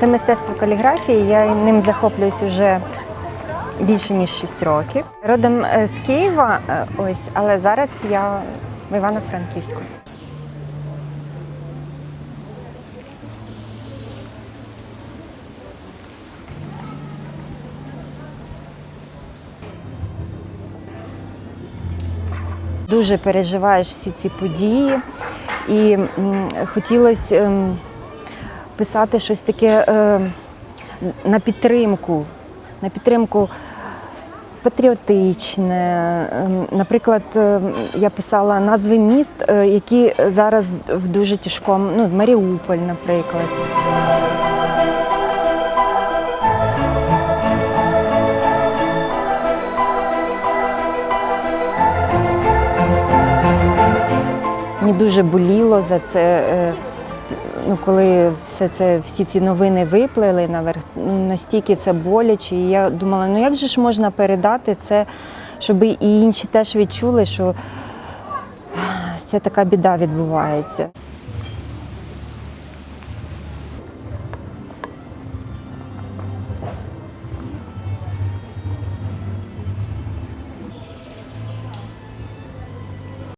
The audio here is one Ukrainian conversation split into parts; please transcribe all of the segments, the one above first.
Це мистецтво каліграфії. Я ним захоплююсь уже більше ніж 6 років. Родом е, з Києва, е, ось, але зараз я в Івано-Франківську. Дуже переживаєш всі ці події, і хотілося ем, писати щось таке е, на підтримку, на підтримку патріотичне. Ем, Наприклад, ем, я писала назви міст, е, які зараз в дуже тяжкому, ну, Маріуполь, наприклад. Мені дуже боліло за це. Ну, коли все це, всі ці новини виплили наверх, ну, настільки це боляче. І я думала, ну як же ж можна передати це, щоб і інші теж відчули, що це така біда відбувається.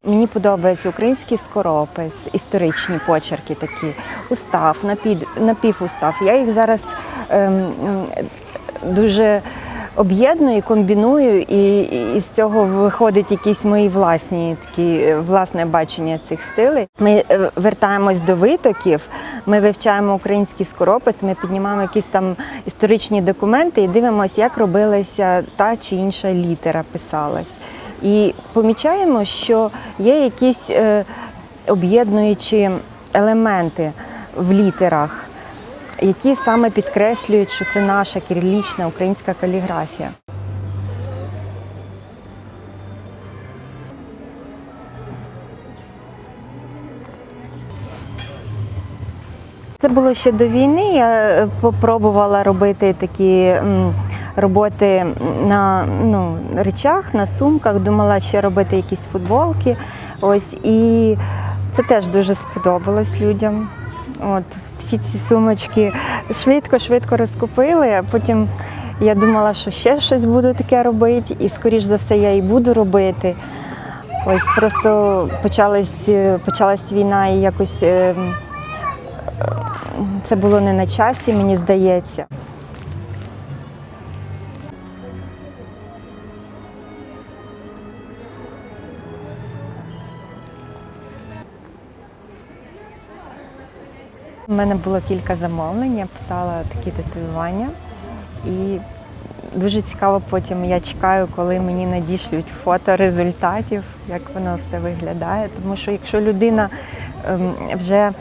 Мені подобається український скоропис, історичні почерки такі, устав, напід, напівустав. Я їх зараз ем, дуже об'єдную, комбіную, і, і з цього виходить якісь мої власні такі е, власне бачення цих стилей. Ми е, вертаємось до витоків, ми вивчаємо український скоропис, ми піднімаємо якісь там історичні документи і дивимося, як робилася та чи інша літера писалась. І помічаємо, що є якісь е, об'єднуючі елементи в літерах, які саме підкреслюють, що це наша кирилічна українська каліграфія. Це було ще до війни. Я е, попробувала робити такі роботи на ну, речах, на сумках. Думала ще робити якісь футболки. Ось і це теж дуже сподобалось людям. От всі ці сумочки швидко-швидко розкупили, а потім я думала, що ще щось буду таке робити, і скоріш за все я і буду робити. Ось просто почалась, почалась війна і якось. ем, це було не на часі, мені здається. У мене було кілька замовлень, я писала такі татуювання. І дуже цікаво потім я чекаю, коли мені надішлють фото результатів, як воно все виглядає. Тому що якщо людина ем, вже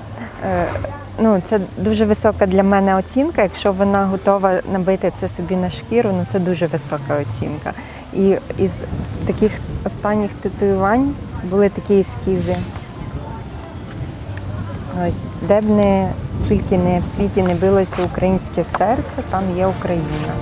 е, ну, це дуже висока для мене оцінка. Якщо вона готова набити це собі на шкіру, ну це дуже висока оцінка. І із таких останніх татуювань були такі ескізи. Ось, де б не тільки не в світі не билося українське серце, там є Україна.